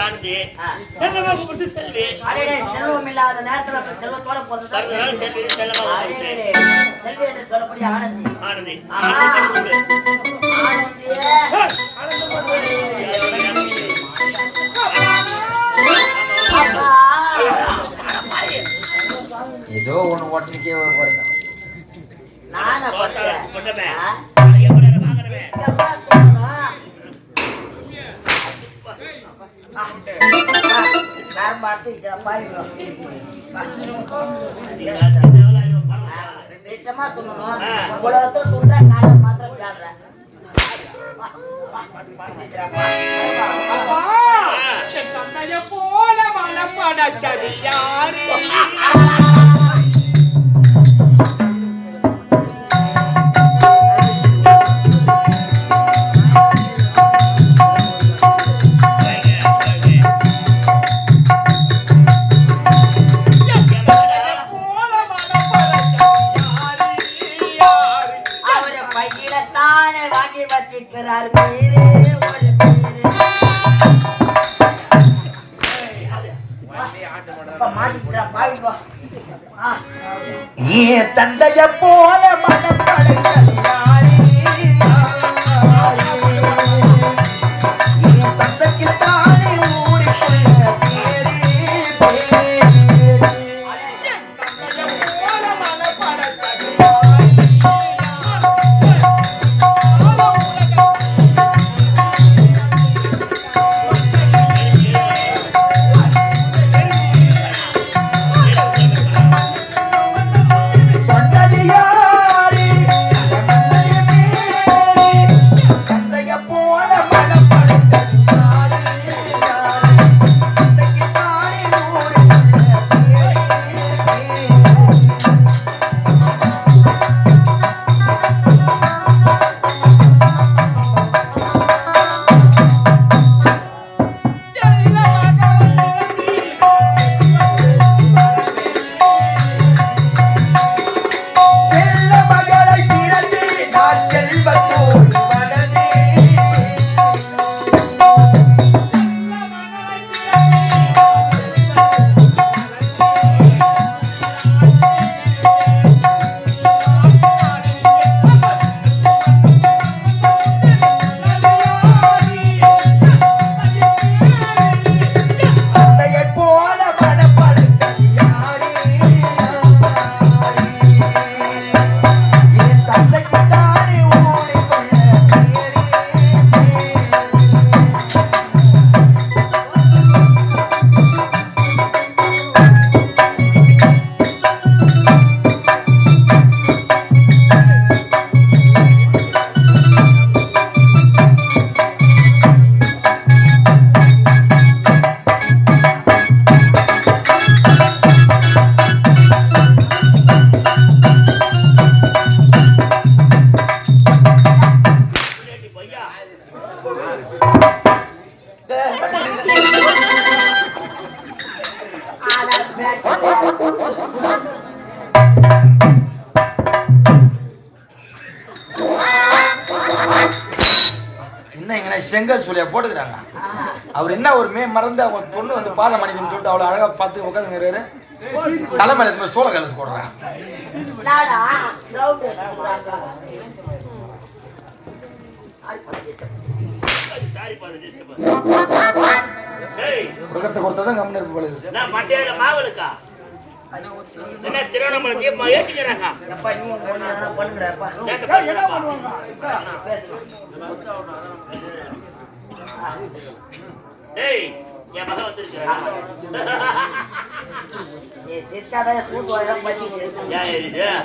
ஆனந்தி செல்லமா கூப்பிட்டு செல்வி. செல்வம் செல்வத்தோட பிறந்ததுனால செல்வி. செல்லமா செல்வி என்று ஏதோ ஒன்று ஓட்டலுக்கே ஒரு பட்டமே. வாங்கினவே பார்த்து சிறப்பாயிருக்கோம் திட்டமா துண்ணணும் உலகத்தில் போல மனம் அடைச்சது யாரு தந்தைய செங்கல் சூழியா போட்டுக்கிறாங்க. அவர் என்ன ஒரு மே மறந்து அவங்க பொண்ணு வந்து பாத மணிக்கன்னு சொல்லிட்டு அவ்வளோ அழகாக பார்த்து உட்காந்துங்கிறாரு தலைமையில இந்த சோழ கலந்து போடுறாங்க. கொடுத்ததான் கம்மியா இருக்கு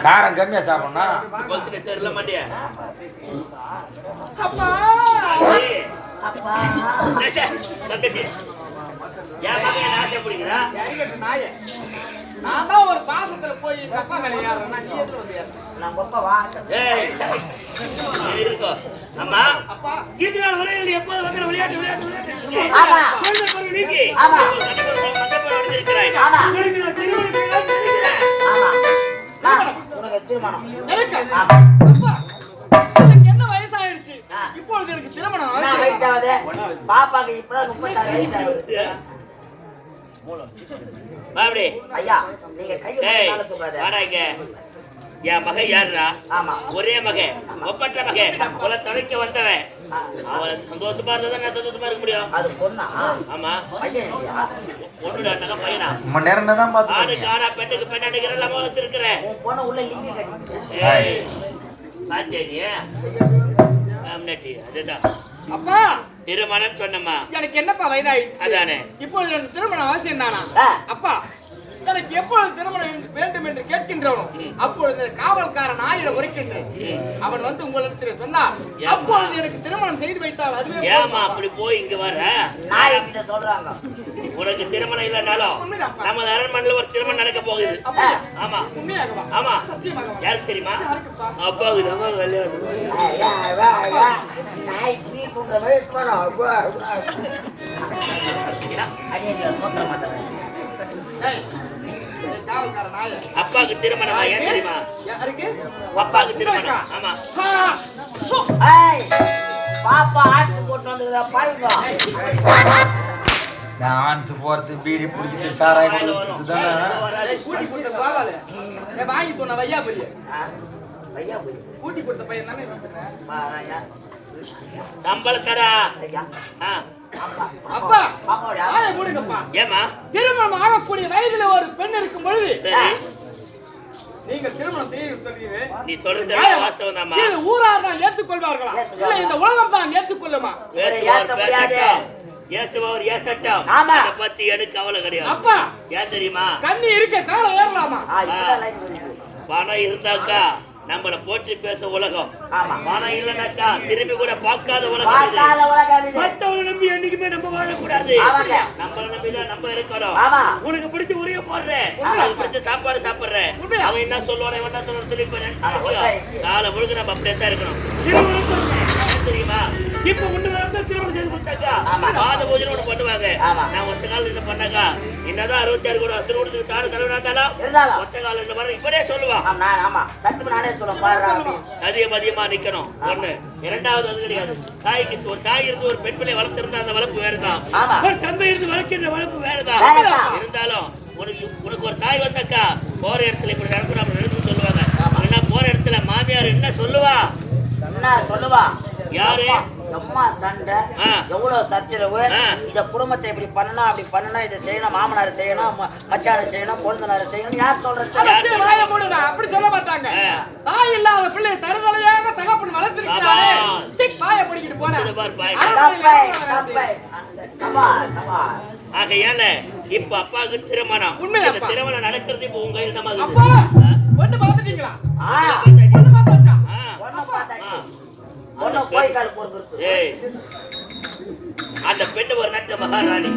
காரம் கம்மியா சாப்பிடணும் ஏன் ஆசைப்படுகிறா? நான் தான் ஒரு பாசத்துல போய் எங்க அப்பா மேல ஏறுறேன்னா நீ எதுல வந்து ஏறுற? நம்ம அப்பா வா ஏய் சரி. இருக்கோ அம்மா. அப்பா. இது நாள் வரை நீ எப்போது வந்து விளையாட்டு விளையாட்டு விளையாட்டு? ஆமா. குழந்தை பருவம் நீக்கி. ஆமா. உனக்கு நான் திருமணம். நான் என்ன வயசாயிருச்சு. இப்பொழுது எனக்கு திருமணம். வயசாகுது? பாப்பாக்கு இப்பதான் முப்பத்தாறு வயசு ஆகுது வா அப்படி. ஐயா நீங்க கையை ஏய், மேல தூக்காத வாடா இங்க. என் மகன் யாருடா? ஆமா. ஒரே மகன். ஒப்பற்ற மகன். உல துணைக்க வந்தவன். ஆ, அவன் சந்தோஷமா இருந்தா நான் சந்தோஷமா இருக்க முடியும். அது பொண்ணா? ஆமா. பொண்ணுடா நகை பையனா? ரொம்ப நேரம் தான் ஆணுக்கு பார்த்து ஆனா பெண்ணுக்கு பெண் அடிக்கிற வளர்த்திருக்கிறேன் உன் பொண்ணு உள்ள பாத்தியா நீ? ஆம்னட்டி, அதுதான். அப்பா! திருமணம் சொன்னம்மா. எனக்கு என்னப்பா வயதாயிடுச்சு? அதானே. இப்பொழுது திருமணம் அவசியம் தானா. அப்பா எனக்கு எப்பொழுது திருமணம் வேண்டும் என்று கேட்கின்றவனும் அப்பொழுது காவல்காரன் ஆயிரம் உரைக்கின்றேன். அவன் வந்து உங்களுக்கு சொன்னார்? அப்பொழுது எனக்கு திருமணம் செய்து வைத்தால் அதுவே ஏமா அப்படி போய் இங்க வர நாய் கிட்ட சொல்றாங்க. உனக்கு திருமணம் இல்லைனாலும். நம்ம அரண்மனையில ஒரு திருமணம் நடக்க போகுது? ஆமா. உண்மையாகவா? ஆமா. சத்தியமாகவா? யாருக்கு தெரியுமா? யாருக்குப்பா? அப்பாவுக்கு தான் கல்யாணம் அப்பாவுக்கு திருமணமா ஏன் தெரியுமா? யாருக்கு? அப்பாவுக்கு திருமணம். ஆமா. பாப்பா ஆட்சி போட்டு வந்துக்கிறா டான்ஸ் போறது பீடி பிடிச்சிட்டு சாராய தானே? கூட்டி கொடுத்த பாவால. ஏய், வாங்கி வையா கூட்டி கொடுத்த பையன் தானே. பாராயா. சம்பளத்தடா. ஐயா. ஆ, அப்பா மூடுங்கப்பா. ஏமா திருமணம் ஆகக்கூடிய வயதுல ஒரு பெண் இருக்கும் பொழுது சரி. நீங்க திருமணம் செய்ய சொல்றீங்க நீ சொல்றது வாஸ்தவம் தாம்மா இது ஊரார் தான் ஏற்றுக்கொள்வார்களா? இல்ல இந்த உலகம் தான் ஏற்றுக்கொள்ளுமா ஏத்த முடியாது. ஏசுபவர் ஏசட்டம். ஆமா. அதை பத்தி எனக்கு கவலை கிடையாது. அப்பா. ஏன் தெரியுமா? கண்ணி இருக்க ஏறலாமா? வருது பணம் இருந்தாக்கா நம்மள போற்றி பேச உலகம். பணம் இல்லைனாக்கா திரும்பி கூட பார்க்காத உலகம் மத்தவங்களை நம்பி என்னைக்குமே நம்ம வாழக்கூடாது. நம்மள நம்பி தான் நம்ம இருக்கணும். உனக்கு பிடிச்ச உரிய போடுறேன் உண்மை. அவனுக்கு பிடிச்ச சாப்பாடு சாப்பிடுறேன்? அவன் என்ன சொல்லுவான் இவன் என்ன சொல்லுவான் சொல்லி. நாளை முழுக்க நம்ம அப்படியே தான் இருக்கணும். தெரியுமா? இப்ப பாத பூஜை ஒண்ணு பண்ணுவாங்க. நான் ஒத்த என்ன பண்ணாக்கா. என்னதான் அறுபத்தி ஆறு கூட அசுர கொடுத்து தாடு தலைவனா இருந்தாலும் இருந்தாலும். ஒத்த இப்படியே சொல்லுவான். ஆமா நானே அதிகம் அதிகமா நிக்கணும். ஒண்ணு. இரண்டாவது அது கிடையாது. தாய்க்கு ஒரு தாய் இருந்து ஒரு பெண் பிள்ளை வளர்த்திருந்தா அந்த வளர்ப்பு. ஒரு தந்தை இருந்து வளர்க்கின்ற வளர்ப்பு வேறுதான். வேறுதான். இருந்தாலும் உனக்கு உனக்கு ஒரு தாய் வந்தாக்கா போற இடத்துல இப்படி நடக்கணும் அப்படி நடக்கணும்னு சொல்லுவாங்க. ஆனா போற இடத்துல மாமியார் என்ன சொல்லுவா? என்ன சொல்லுவா? யாரு? அம்மா சண்டை. எவ்வளவு சச்சரவு. இத குடும்பத்தை இப்படி பண்ணணும் அப்படி பண்ணணும் இதை செய்யணும் மாமனார் செய்யணும் ம- மச்சானை செய்யணும் பொழுதுனார செய்யணும் யார் சொல்றது? அரசு வாயை மூடுடா, அப்படி சொல்ல மாட்டாங்க. தாய் இல்லாத பிள்ளை தருதலையாக தகப்பன் வளர்த்திருக்கிறாரே. வாயை மூடிக்கிட்டு போன ஆகையால இப்ப அப்பாவுக்கு திருமணம். அப்பா? திருமணம் நடக்கிறது இப்ப உங்க கையில் இருக்குது. பொண்ணு பாத்துட்டீங்களா ஆ. பொண்ணு பார்த்தாச்சா? ஆ. கால் அந்த பெண்ணு ஒரு நட்ட மகாராணி.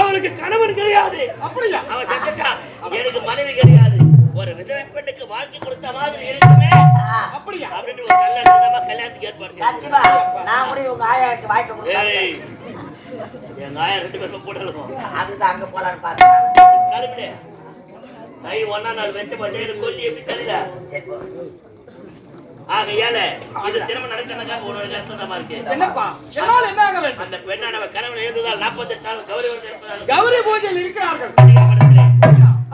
அவளுக்கு கணவன் கிடையாது. அப்படியா? அவன் எனக்கு மனைவி கிடையாது. ஒரு விதவை பெண்ணுக்கு வாழ்க்கை கொடுத்த மாதிரி இருக்குமே. அப்படியா? அப்படின்னு ஒரு நல்ல விதமா கல்யாணத்துக்கு ஏற்பாடு. சத்தியமா நான் கூட உங்க ஆயாக்கு வாய்க்க கொடுத்தேன் எங்க ஆயா ரெண்டு பேரும் போடலும் அதுதான் அங்க போலான்னு பார்த்தேன் கிளம்பிடு தை ஒன்னா நாள் வச்ச பார்த்தேன் கொல்லி எப்படி தெரியல சரி போ. ஆகையால இது திரும்ப நடக்கிறதுக்காக உன்னோட கருத்தமா இருக்கு. என்னப்பா? என்னால் என்ன ஆக வேண்டும்? அந்த பெண்ணானவ கணவன் எழுந்ததால் நாற்பத்தெட்டு நாள் கௌரவ விரதம் இருப்பதால் கௌரி பூஜையில் இருக்கிறார்கள்.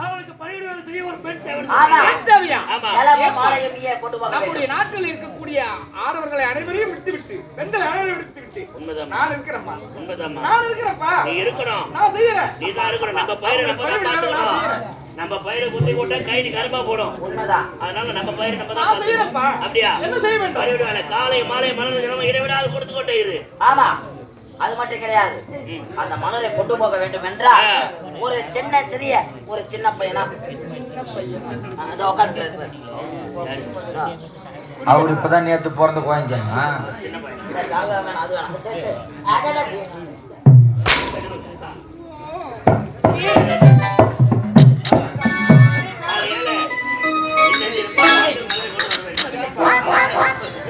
அவளுக்கு பணிவிடை வேலை செய்ய ஒரு பெண் தேவையா? நம்முடைய. நாட்டில் இருக்கக்கூடிய ஆடவர்களை அனைவரையும் விட்டு விட்டு பெண்களை அனைவரையும் விட்டு விட்டு உண்மைதான் நான் இருக்கிறேன்ப்பா உண்மைதாம்மா. நான் இருக்கிறேன்ப்பா. நீ இருக்கணும். நான் செய்யறேன். நீ தான் இருக்கணும். நம்ம பயிரை நம்ம தான் பார்த்துக்கணும். நம்ம பயிரை குத்தி போட்டா கை நீ கருப்பா போடும். உண்மைதான். அதனால நம்ம பயிரை நம்ம தான் அப்படியா? என்ன செய்ய வேண்டும் வேலை காலை மாலை மலர் தினமும் இடைவிடாது கொடுத்து கொண்டே இரு. ஆமா. அது மட்டும் கிடையாது. அந்த மலரை கொண்டு போக வேண்டும் என்றால். ஒரு சின்ன சிறிய ஒரு சின்ன பையனா? அதை உட்காந்து அவர் இப்பதான் நேத்து பிறந்த குழந்தைங்க. அது வேணாம். இந்த நிர்வாகத்தில் மலரை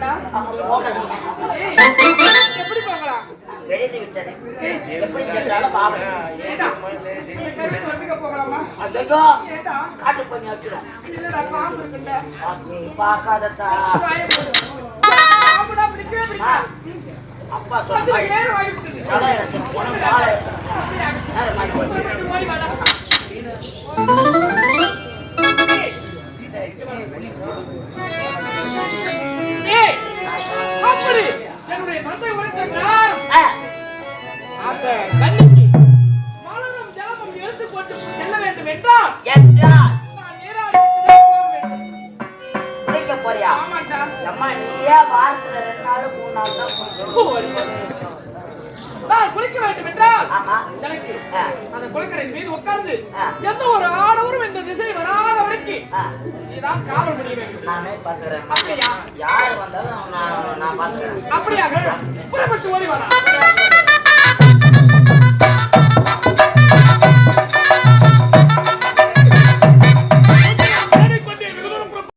போகலாமாடா? எப்படி போகலாம்? எழுதி விட்டது எப்படி சென்றாலும் பாவம் போகலாமா? காட்டு பண்ணி வச்சிடும் இல்லடா, பாம்பு இருக்குல்ல. பார்க்காதத்தா பாம்புடா, பிடிக்கவே பிடிக்காது. அப்பா சொன்ன தலை எடுத்து காலை நேரம் ஆகி போச்சு அப்படி என்னுடைய தந்தை உரைத்திருக்கிறார் அந்த கன்னிக்கு மலரும் ஜலமும் எடுத்து போட்டு செல்ல வேண்டும் என்றால் என்றால். குளிக்க போறியா ஆமாண்டா. அம்மா நீயே வாரத்துல ரெண்டு நாள் மூணு நாள் தான் குளிக்கணும். நான் குளிக்க வேண்டும் எனக்கு எந்த ஒரு ஆடவரும் இந்த திசை வராத நானே பாத்துறேன் அப்படியா? யார் வந்தாலும் நான் நான் பாத்துறேன் அப்படியாக புறப்பட்டு ஓடி வரா